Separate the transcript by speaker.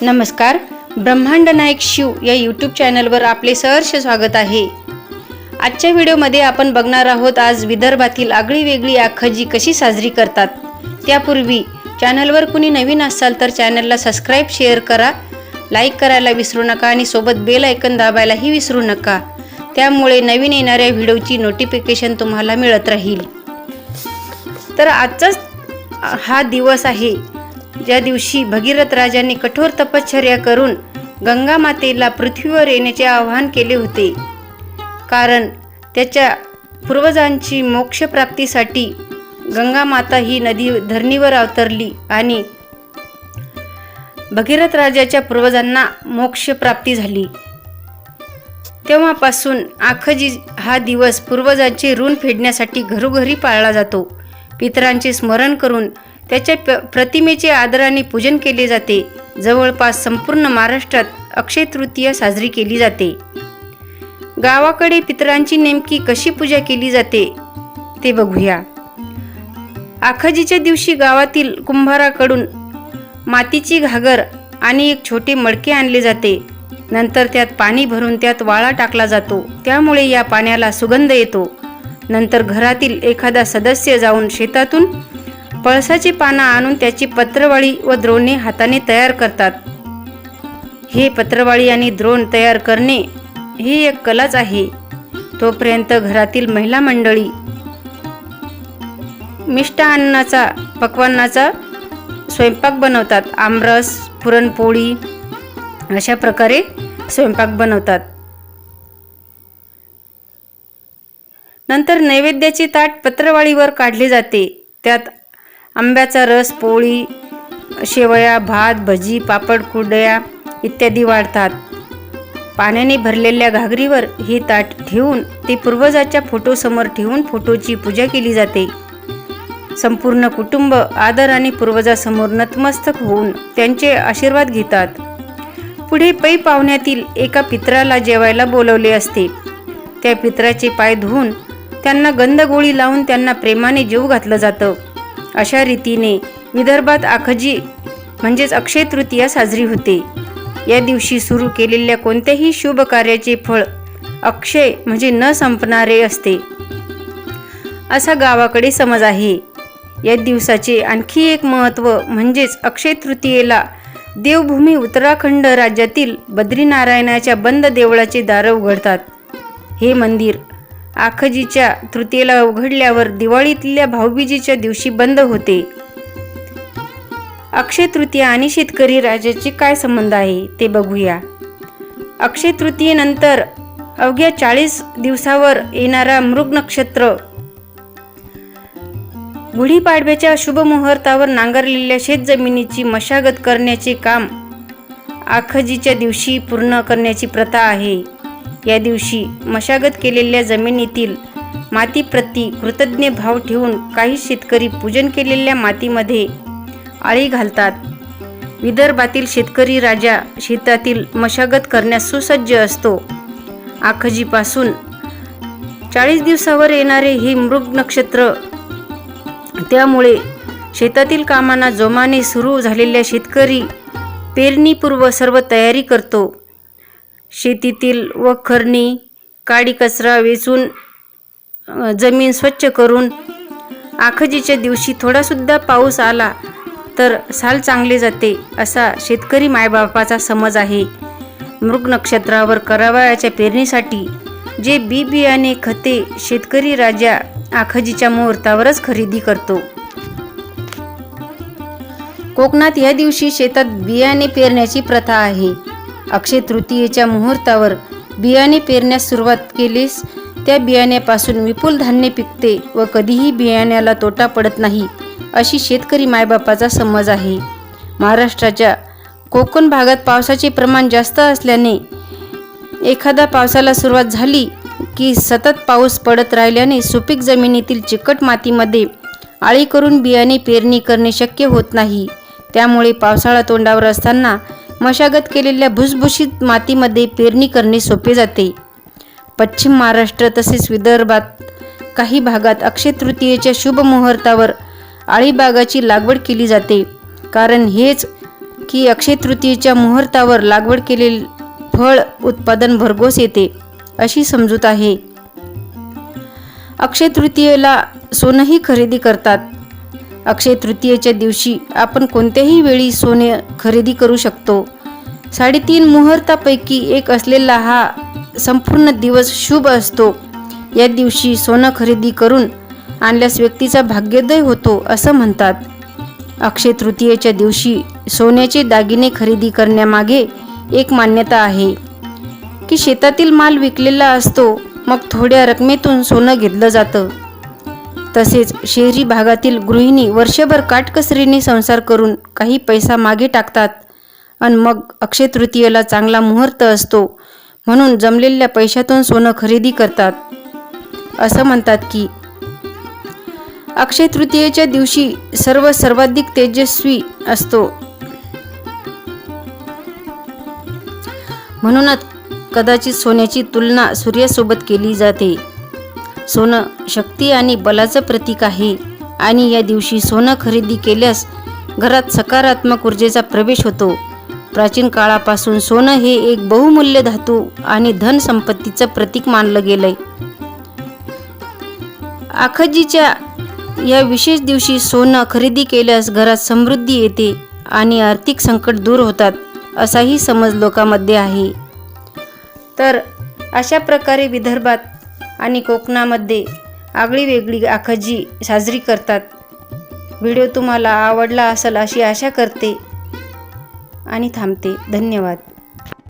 Speaker 1: नमस्कार. ब्रह्मांड नायक शिव या यूट्यूब चॅनलवर आपले सहर्ष स्वागत आहे. आजच्या व्हिडिओमध्ये आपण बघणार आहोत आज विदर्भातील आगळी वेगळी आखजी कशी साजरी करतात त्यापूर्वी चॅनलवर कुणी नवीन असाल तर चॅनलला सबस्क्राईब शेअर करा लाईक करायला विसरू नका आणि सोबत बेल ऐकन दाबायलाही विसरू नका. त्यामुळे नवीन येणाऱ्या व्हिडिओची नोटिफिकेशन तुम्हाला मिळत राहील. तर आजचाच हा दिवस आहे. ज्या दिवशी भगीरथ राजाने कठोर तपश्चर्या करून गंगा मातेला पृथ्वीवर येण्याचे आवाहन केले होते. कारण त्याच्या पूर्वजांची मोक्षप्राप्तीसाठी गंगा माता ही नदी धरणीवर अवतरली आणि भगीरथ राजाच्या पूर्वजांना मोक्षप्राप्ती झाली. तेव्हापासून आखजी हा दिवस पूर्वजांचे ऋण फेडण्यासाठी घरोघरी पाळला जातो. पितरांचे स्मरण करून त्याच्या प प्रतिमेचे आदराने पूजन केले जाते. जवळपास संपूर्ण महाराष्ट्रात अक्षय तृतीया साजरी केली जाते. गावाकडे पितरांची नेमकी कशी पूजा केली जाते ते बघूया. आखजीच्या दिवशी गावातील कुंभाराकडून मातीची घागर आणि एक छोटे मडके आणले जाते. नंतर त्यात पाणी भरून त्यात वाळा टाकला जातो. त्यामुळे या पाण्याला सुगंध येतो. नंतर घरातील एखादा सदस्य जाऊन शेतातून पळसाची पानं आणून त्याची पत्रवाळी व द्रोणे हाताने तयार करतात. हे पत्रवाळी आणि द्रोण तयार करणे ही एक कलाच आहे. तोपर्यंत घरातील महिला मंडळी मिष्टान्नाचा पक्वान्नाचा स्वयंपाक बनवतात. आमरस पुरणपोळी अशा प्रकारे स्वयंपाक बनवतात. नंतर नैवेद्याचे ताट पत्रवाळीवर काढले जाते. त्यात आंब्याचा रस पोळी शेवया भात भजी पापड कुड्या इत्यादी वाढतात. पाण्याने भरलेल्या घागरीवर हे ताट ठेवून ते पूर्वजाच्या फोटोसमोर ठेवून फोटोची पूजा केली जाते. संपूर्ण कुटुंब आदर आणि पूर्वजासमोर नतमस्तक होऊन त्यांचे आशीर्वाद घेतात. पुढे पै पाहुण्यातील एका पित्राला जेवायला बोलवले असते. त्या पित्राचे पाय धुवून त्यांना गंधगोळी लावून त्यांना प्रेमाने जीव घातलं जातं. अशा रीतीने विदर्भात आखजी म्हणजेच अक्षय तृतीया साजरी होते. या दिवशी सुरू केलेल्या कोणत्याही शुभ कार्याचे फळ अक्षय म्हणजे न संपणारे असते. असा गावाकडे समज आहे. या दिवसाचे आणखी एक महत्त्व म्हणजेच अक्षय तृतीयेला देवभूमी उत्तराखंड राज्यातील बद्रीनारायणाच्या बंद देवळाचे दारं उघडतात. हे मंदिर आखजीच्या तृतीयेला उघडल्यावर दिवाळीतल्या भाऊबीजीच्या दिवशी बंद होते. अक्षय तृतीया आणि शेतकरी राजाचे काय संबंध आहे ते बघूया. अक्षय तृतीयेनंतर अवघ्या चाळीस दिवसावर येणारा मृग नक्षत्र. गुढीपाडव्याच्या शुभ मुहूर्तावर नांगरलेल्या शेतजमिनीची मशागत करण्याचे काम आखजीच्या दिवशी पूर्ण करण्याची प्रथा आहे. या दिवशी मशागत केलेल्या जमिनीतील मातीप्रती कृतज्ञ भाव ठेवून काही शेतकरी पूजन केलेल्या मातीमध्ये आळी घालतात. विदर्भातील शेतकरी राजा शेतातील मशागत करण्यास सुसज्ज असतो. आखजीपासून चाळीस दिवसावर येणारे हे मृग नक्षत्र त्यामुळे शेतातील कामांना जोमाने सुरू झालेल्या शेतकरी पेरणीपूर्व सर्व तयारी करतो. शेतीतील वखरणी काडी कचरा वेचून जमीन स्वच्छ करून आखजीच्या दिवशी थोडासुद्धा पाऊस आला तर साल चांगले जाते असा शेतकरी मायबापाचा समज आहे. मृग नक्षत्रावर करावयाच्या पेरणीसाठी जे बी बियाणे खते शेतकरी राजा आखजीच्या मुहूर्तावरच खरेदी करतो. कोकणात या दिवशी शेतात बियाणे पेरण्याची प्रथा आहे. अक्षय तृतीयेच्या मुहूर्तावर बियाणे पेरण्यास सुरुवात केलीस त्या बियाण्यापासून विपुल धान्य पिकते व कधीही बियाण्याला तोटा पडत नाही अशी शेतकरी मायबापाचा समज आहे. महाराष्ट्राच्या कोकण भागात पावसाचे प्रमाण जास्त असल्याने एखादा पावसाला सुरुवात झाली की सतत पाऊस पडत राहिल्याने सुपीक जमिनीतील चिकट मातीमध्ये आळी करून बियाणे पेरणी करणे शक्य होत नाही. त्यामुळे पावसाळा तोंडावर असताना मशागत केलेल्या भुसभुशीत मातीमध्ये पेरणी करणे सोपे जाते. पश्चिम महाराष्ट्र तसेच विदर्भात काही भागात अक्षय तृतीयेच्या शुभ मुहूर्तावर अळीबागाची लागवड केली जाते. कारण हेच की अक्षय तृतीयेच्या मुहूर्तावर लागवड केलेले फळ उत्पादन भरघोस येते अशी समजूत आहे. अक्षय तृतीयेला सोनंही खरेदी करतात. अक्षय तृतीयेच्या दिवशी आपण कोणत्याही वेळी सोने खरेदी करू शकतो. साडेतीन मुहूर्तापैकी एक असलेला हा संपूर्ण दिवस शुभ असतो. या दिवशी सोनं खरेदी करून आणल्यास व्यक्तीचा भाग्योदय होतो असं म्हणतात. अक्षय तृतीयेच्या दिवशी सोन्याचे दागिने खरेदी करण्यामागे एक मान्यता आहे की शेतातील माल विकलेला असतो मग थोड्या रकमेतून सोनं घेतलं जातं. तसेच शहरी भागातील गृहिणी वर्षभर काटकसरीने संसार करून काही पैसा मागे टाकतात. आणि मग अक्षय तृतीयेला चांगला मुहूर्त असतो. म्हणून जमलेल्या पैशातून सोनं खरेदी करतात. असं म्हणतात की अक्षय तृतीयेच्या दिवशी सर्व सर्वाधिक तेजस्वी असतो. म्हणूनच कदाचित सोन्याची तुलना सूर्यासोबत केली जाते. सोनं शक्ती आणि बलाचं प्रतीक आहे. आणि या दिवशी सोनं खरेदी केल्यास घरात सकारात्मक ऊर्जेचा प्रवेश होतो. प्राचीन काळापासून सोनं हे एक बहुमूल्य धातू आणि धन संपत्तीचं प्रतीक मानलं गेलंय. आखजीच्या या विशेष दिवशी सोनं खरेदी केल्यास घरात समृद्धी येते आणि आर्थिक संकट दूर होतात असाही समज लोकांमध्ये आहे. तर अशा प्रकारे विदर्भात आणि कोकणामध्ये आगळी वेगळी आखजी साजरी करतात. व्हिडिओ तुम्हाला आवडला असेल अशी आशा करते आणि थांबते. धन्यवाद.